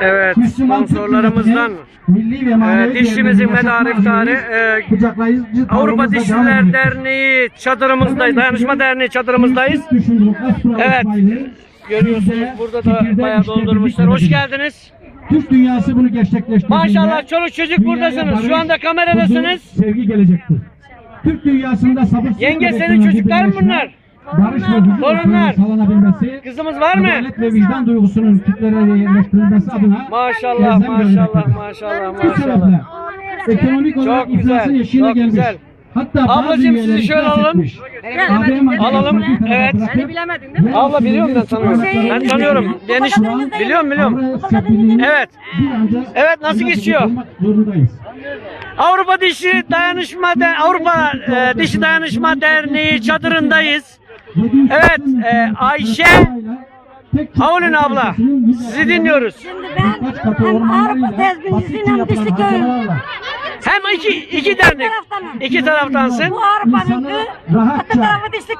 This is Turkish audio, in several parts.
Evet, sponsorlarımızdan milli ve manevi e, iftarı yaşatma e, Avrupa Dişçiler. Derneği çadırımızdayız, Dayanışma Derneği çadırımızdayız. Evet, Görüyorsunuz burada da bayağı doldurmuşlar. Hoş geldiniz. Türk dünyası bunu gerçekleştirdiğinde Maşallah çoluk çocuk buradasınız. Şu anda kameradasınız. sevgi gelecektir. Türk dünyasında sabırsızlıkla Yenge, senin çocuklar bunlar? Barış ve huzur ortamının sağlanabilmesi, Kızımız var mı? adalet ve vicdan duygusunun Türklere yerleştirilmesi adına Maşallah, elzem maşallah, görülmektedir. maşallah, Bu maşallah. sebeple ekonomik olarak Çok güzel, iflasın eşiğine çok gelmiş. güzel. Hatta bazı Ablacığım, sizi şöyle iflas alalım. etmiş. ABM Alalım, evet. bırakıp Hani bilemedin değil mi? Abla biliyorum ben ülkemizi tanıyorum. Ben tanıyorum. Geniş biliyorum biliyorum. Avrupa Evet. bir anda Evet, nasıl geçiyor? zorundayız. Avrupa Dişi Dayanışma Der- Avrupa e, Dişi Dayanışma Derneği çadırındayız. Evet, e, Ayşe Havlin abla, sizi dinliyoruz. Şimdi ben hem Avrupa tezbincisiyim hem dişli köyüm. Hem iki iki dernek, iki taraftansın. Bu Avrupa'nınki, rahatça öte tarafı dişli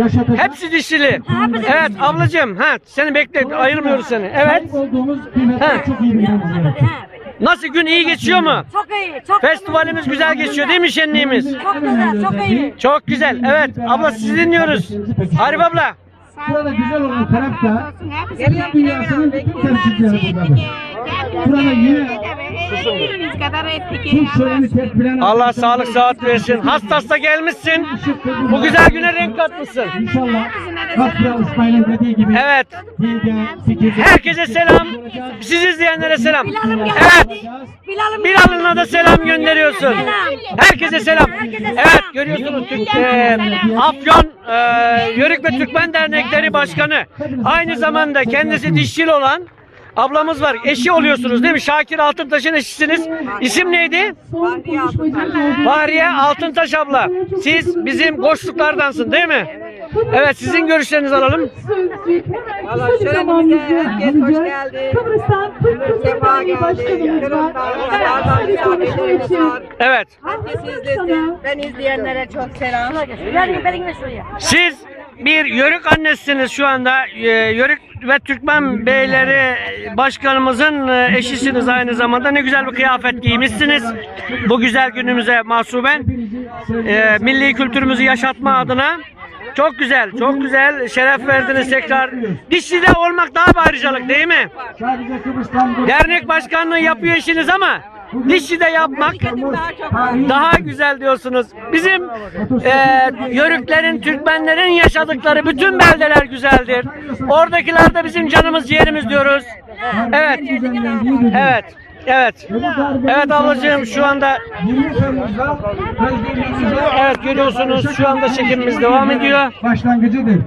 yaşatacak Hepsi dişli. Evet ablacığım, ha seni bekle, ayırmıyoruz seni. Evet. kıymetleri Ha. Nasıl gün iyi geçiyor mu? Çok iyi, çok Festivalimiz güzel geçiyor değil mi şenliğimiz? Çok güzel, çok iyi. Çok güzel. Evet abla sizi dinliyoruz. Arif abla. Burada güzel olan taraf da Türk dünyasının bütün temsilcileri buradadır. Burada yine Türk şöleni tedbiren Allah sağlık sıhhat versin. Hasta hasta gelmişsin. Bu güzel güne renk katmışsın. İnşallah gibi Evet. Herkese selam. Siz izleyenlere selam. Evet. Bilal'ına da selam gönderiyorsun. Herkese selam. Evet görüyorsunuz Türk, e, Afyon e, Yörük ve Türkmen Dernekleri Başkanı. Aynı zamanda kendisi dişçil olan ablamız var. Eşi oluyorsunuz değil mi? Şakir Altıntaş'ın eşisiniz. İsim neydi? Fahriye Altıntaş abla. Siz bizim koçluklardansın değil mi? Evet sizin görüşlerinizi alalım. Valla şölenimize herkes hoş geldi. Kıbrıs'tan Türk Sefa geldi. Evet. Ben izleyenlere çok selam. Siz bir Yörük annesiniz şu anda. Ee, Yörük ve Türkmen beyleri başkanımızın e, eşisiniz aynı zamanda. Ne güzel bir kıyafet giymişsiniz. Bu güzel günümüze mahsuben. e, milli kültürümüzü yaşatma adına. Çok güzel, çok güzel. Şeref verdiniz tekrar. Dişli'de olmak daha bir ayrıcalık değil mi? sadece Kıbrıs'tan bu Dernek başkanlığı yapıyor işiniz ama Dişli'de yapmak daha güzel diyorsunuz. Bizim e, Yörüklerin, Türkmenlerin yaşadıkları bütün beldeler güzeldir. Oradakiler de bizim canımız ciğerimiz diyoruz. Evet. Evet. Evet. Evet ablacığım şu anda 20 Temmuz'da özgürlüğümüze evet görüyorsunuz şu anda çekimimiz devam ediyor. başlangıcıdır.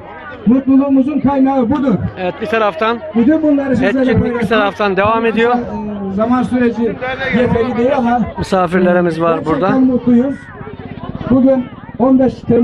Mutluluğumuzun kaynağı budur. Evet bir taraftan Bütün bunları etkinlik bir taraftan devam ediyor. e, Zaman süreci yeterli değil ama Misafirlerimiz var burada. mutluyuz. Bugün 15 Temmuz